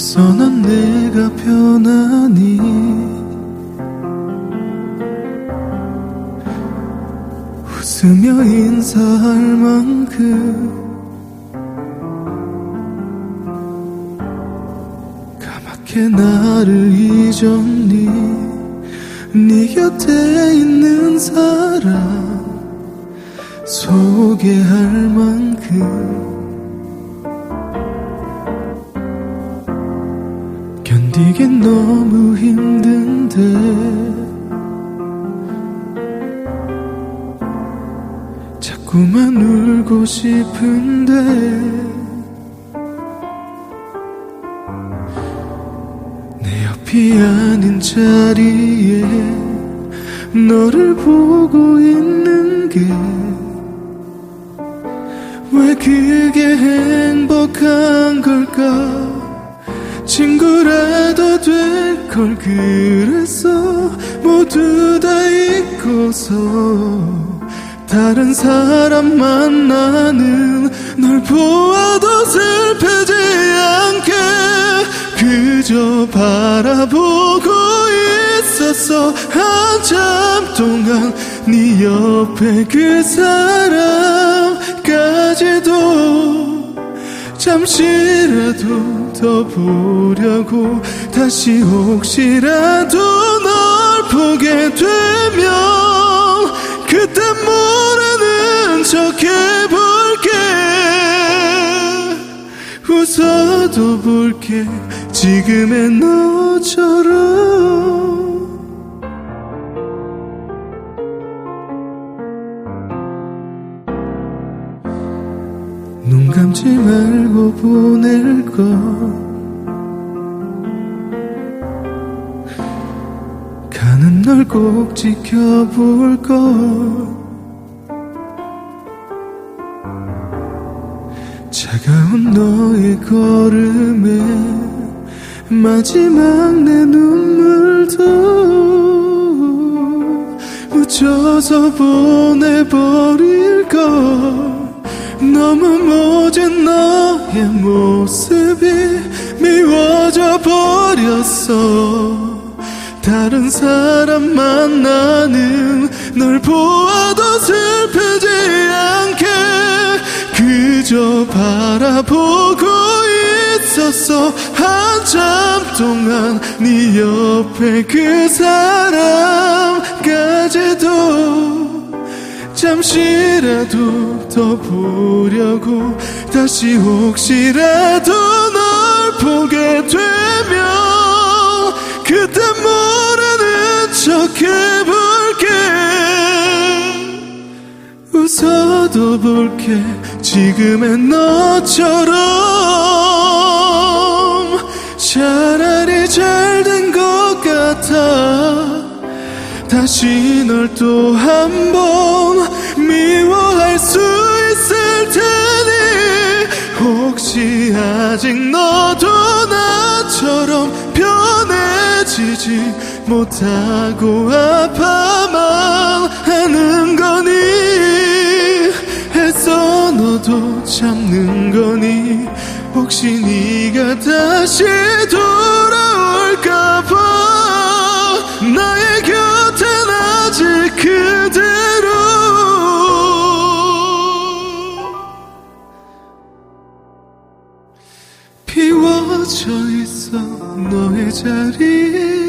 벌써 넌 내가 변하니. 웃으며 인사할 만큼 까맣게 나를 잊었니. 네 곁에 있는 사람 소개할 만큼 견디긴 너무 힘든데. 자꾸만 울고 싶은데. 내 옆이 아닌 자리에 너를 보고 있는 게 왜 그게 행복한 걸까? 친구라도 될 걸 그랬어. 모두 다 잊고서 다른 사람 만나는 널 보아도 슬프지 않게 그저 바라보고 있었어. 한참 동안 네 옆에 그 사람까지도 잠시라도 더 보려고 다시 혹시라도 널 보게 되면 그때 모르는 척 해볼게. 웃어도 볼게. 지금의 너처럼 눈 감지 말고 보낼 것. 가는 널 꼭 지켜볼 것. 차가운 너의 걸음에 마지막 내 눈물도 묻혀서 보내버릴 것 너무 모진 너의 모습이 미워져 버렸어. 다른 사람 만나는 널 보아도 슬프지 않게 그저 바라보고 있었어. 한참 동안 네 옆에 그 사람까지도 잠시라도 더 보려고 다시 혹시라도 널 보게 되면 그때 모르는 척 해볼게. 웃어도 볼게. 지금의 너처럼 차라리 잘 된 것 같아 다시 널 또 한 번 미워할 수 있을 테니 혹시 아직 너도 나처럼 변해지지 못하고 아파만 하는 거니? 애써 너도 참는 거니? 혹시 네가 다시 돌 비워져 있어 너의 자리라서